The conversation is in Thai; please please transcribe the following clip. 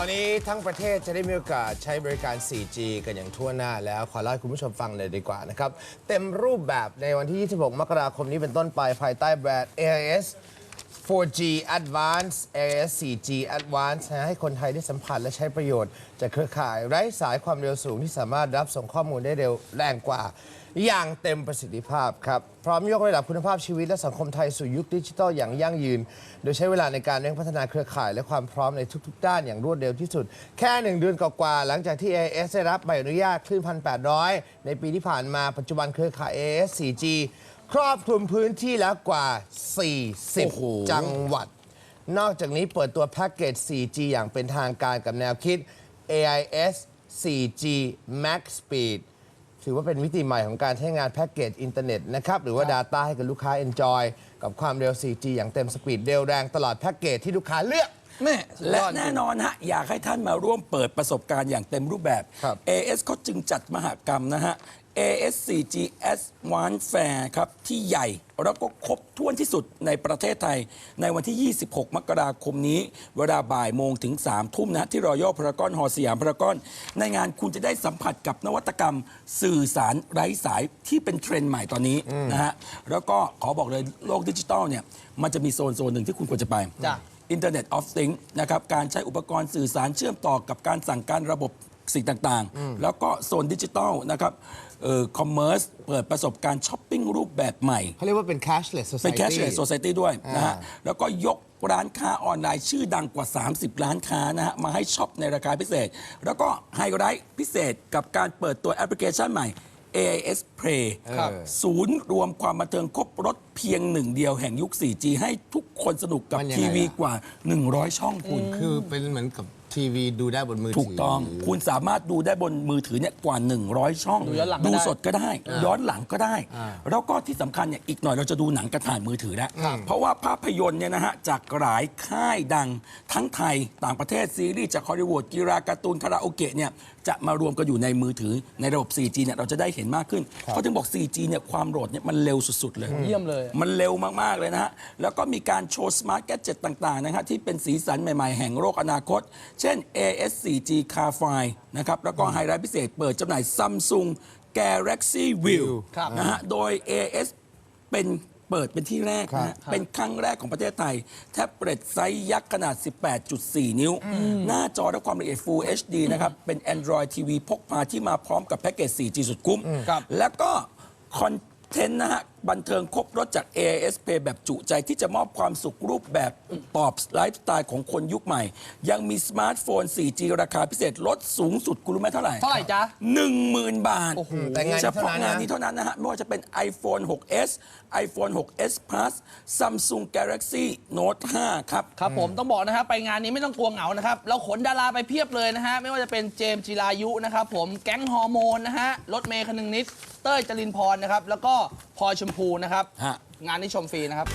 ตอนนี้ทั้งประเทศจะได้มีโอกาสใช้บริการ 4G กันอย่างทั่วหน้าแล้วขอเล่าให้คุณผู้ชมฟังเลยดีกว่านะครับ เต็มรูปแบบในวันที่ 26 มกราคมนี้เป็นต้นไปภายใต้แบรนด์ AIS 4G Advance AS 4G Advance นะให้คนไทยได้สัมผัสและใช้ประโยชน์ จากเครือข่ายไร้สายความเร็วสูงที่สามารถรับส่งข้อมูลได้เร็วแรงกว่า อย่างเต็มประสิทธิภาพครับ พร้อมยกระดับคุณภาพชีวิตและสังคมไทยสู่ยุคดิจิทัลอย่างยั่งยืน โดยใช้เวลาในการเร่งพัฒนาเครือข่ายและความพร้อมในทุกๆ ด้านอย่างรวดเร็วที่สุด แค่หนึ่งเดือนกว่าๆหลังจากที่ AS ได้รับใบอนุญาตคลื่น1,800 ในปีที่ผ่านมาปัจจุบันเครือข่าย AS 4G ครอบคลุมพื้นที่แล้วกว่าโอ้โห40 จังหวัด นอกจากนี้เปิดตัวแพ็กเกจ 4G อย่างเป็นทางการกับแนวคิด AIS 4G Max Speed ถือว่าเป็นวิธีใหม่ของการใช้งานแพ็กเกจอินเทอร์เน็ตนะครับ หรือว่า Data ให้กับลูกค้า Enjoy กับความเร็ว 4G อย่างเต็มสปีดเร็วแรงตลอดแพ็กเกจที่ลูกค้าเลือก แม่สุดและยอดจแน่ริงนอนฮะอยากให้ท่านมาร่วมเปิดประสบการณ์อย่างเต็มรูปแบบ ครับ AS เขาจึงจัดมหกรรมนะฮะ AS 4G Advanced Fair ครับ ที่ใหญ่แล้วก็ครบถ้วนที่สุดในประเทศไทย ในวันที่ 26 มกราคมนี้ เวลาบ่ายโมงถึง 3 ทุ่มนะฮะที่รอยัลพารากอนฮอสยามพารากอน ในงานคุณจะได้สัมผัสกับนวัตกรรมสื่อสารไร้สายที่เป็นเทรนด์ใหม่ตอนนี้นะฮะแล้วก็ขอบอกเลยโลกดิจิตอลเนี่ยมันจะมีโซนโซนหนึ่งที่คุณควรจะไป จ้ะ Internet of Things นะครับการใช้อุปกรณ์สื่อสารเชื่อมต่อกับการสั่งการระบบสิ่งต่างๆ แล้วก็โซนดิจิทัลนะครับเอ่อคอมเมอร์สเปิดประสบการณ์ช้อปปิ้งรูปแบบใหม่เขาเรียกว่าเป็น cashless society เป็น cashless society ด้วยนะฮะอ่าแล้วก็ยกร้านค้าออนไลน์ชื่อดังกว่า 30 ร้านค้านะฮะมาให้ช็อปในราคาพิเศษ แล้วก็ไฮไลท์พิเศษกับการเปิดตัวแอปพลิเคชันใหม่ AIS Play ครับศูนย์รวมความบันเทิงครบรถเพียงหนึ่งเดียวแห่งยุค 4G ให้ทุกคนสนุกกับมันยังไงทีวีอะกว่า 100 ช่องคุณ คือเป็นเหมือนกับ ทีวีดูได้บนมือถืถูกต้องคุณสามารถดูได้บนมือถือเนี่ยกว่า 100 ช่อง ดูย้อนหลังก็ได้สดก็ได้ ย้อนหลังก็ได้ แล้วก็ที่สำคัญเนี่ยอีกหน่อยเราจะดูหนังกระถ่ายมือถือแล้วเพราะว่าภาพยนตร์เนี่ยนะฮะจากหลายค่ายดังทั้งไทยต่างประเทศซีรีส์จากฮอลลีวูดกีฬาการ์ตูนคาราโอเกะเนี่ยจะมารวมกันอยู่ในมือถือในระบบ 4G เนี่ยเราจะได้เห็นมากขึ้นเขาถึงบอก 4G เนี่ยความโหลดเนี่ยมันเร็วสุดๆเลย เยี่ยมเลย มันเร็วมาก ๆ เลยนะฮะ แล้วก็มีการโชว์สมาร์ทแกจ e t ต่าง ๆ นะฮะที่เป็นสีสันใหม่ ๆ แห่งโลกอนาคต เช่น AS 4G Car f i นะครับแล้วก็ไฮไลท์พิเศษเปิดจำหน่าย Samsung Galaxy View ครับนะฮะโดย AS เป็นเปิดเป็นที่แรกนะฮะครับ เป็นครั้งแรกของประเทศไทย แท็บเล็ตไซส์ยักษ์ขนาด 18.4 นิ้ว หน้าจอและความละเอียด Full HD นะครับ เป็น Android TV พกพาที่มาพร้อมกับแพ็กเกจ 4G สุดคุ้ม ครับ แล้วก็คอนเทนต์นะฮะบันเทิงครบรถจาก AIS Pay แบบจุใจที่จะมอบความสุขรูปแบบตอบไลฟ์สไตล์ของคนยุคใหม่ ยังมีสมาร์ทโฟน 4G ราคาพิเศษลดสูงสุดคุณรู้ไหมเท่าไหร่เท่าไหร่จ๊ะ 10,000 บาทโอ้โหแต่งานนี้เฉพาะเท่านั้นนะ งานนี้เท่านั้นนะฮะ ไม่ว่าจะเป็น iPhone 6s iPhone 6s Plus Samsung Galaxy Note 5 ครับ ครับผมต้องบอกนะครับไปงานนี้ไม่ต้องกลัวเหงานะครับ เราขนดาราไปเพียบเลยนะฮะ ไม่ว่าจะเป็นเจมส์จิรายุนะครับผมแก๊งฮอร์โมนนะฮะรถเมย์คนึงนิด เต้ยจรินพรนะครับ แล้วก็พลอยชมพูนะครับ ฮะ งานนี้ชมฟรีนะครับ